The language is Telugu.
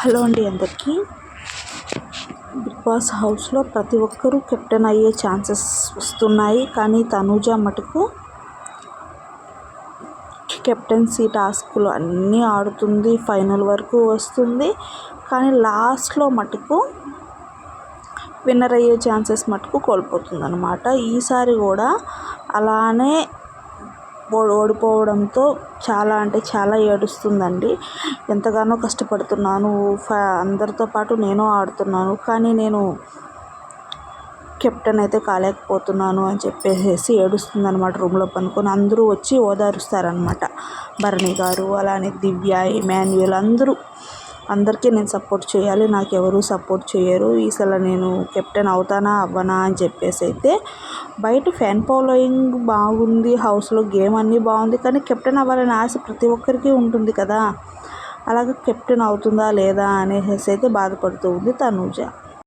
హలో అండి అందరికీ. బిగ్ బాస్ హౌస్లో ప్రతి ఒక్కరూ కెప్టెన్ అయ్యే ఛాన్సెస్ వస్తున్నాయి. కానీ తనూజ మటుకు కెప్టెన్సీ టాస్క్లు అన్నీ ఆడుతుంది. ఫైనల్ వరకు వస్తుంది. కానీ లాస్ట్లో మటుకు విన్నర్ అయ్యే ఛాన్సెస్ మటుకు కోల్పోతుంది అనమాట ఈసారి కూడా అలానే ఓడిపోవడంతో చాలా అంటే చాలా ఏడుస్తుందండి. ఎంతగానో కష్టపడుతున్నాను. అందరితో పాటు నేను ఆడుతున్నాను. కానీ నేను కెప్టెన్ అయితే కాలేకపోతున్నాను అని చెప్పేసి ఏడుస్తుంది అనమాట రూమ్లో పనుకొని. అందరూ వచ్చి ఓదారుస్తారనమాట భరణి గారు అలానే దివ్య ఇమాన్యుయల్ అందరూ అందరికీ నేను సపోర్ట్ చేయాలి నాకు ఎవరు సపోర్ట్ చేయరు. ఈసారి నేను కెప్టెన్ అవుతానా అవ్వనా అని చెప్పేసి అయితే బయట ఫ్యాన్ ఫాలోయింగ్ బాగుంది హౌస్లో గేమ్ అన్నీ బాగుంది కానీ కెప్టెన్ అవ్వాలని ఆశ ప్రతి ఒక్కరికి ఉంటుంది కదా. అలాగే కెప్టెన్ అవుతుందా లేదా అనేసి అయితే బాధపడుతూ ఉంది తనూజ.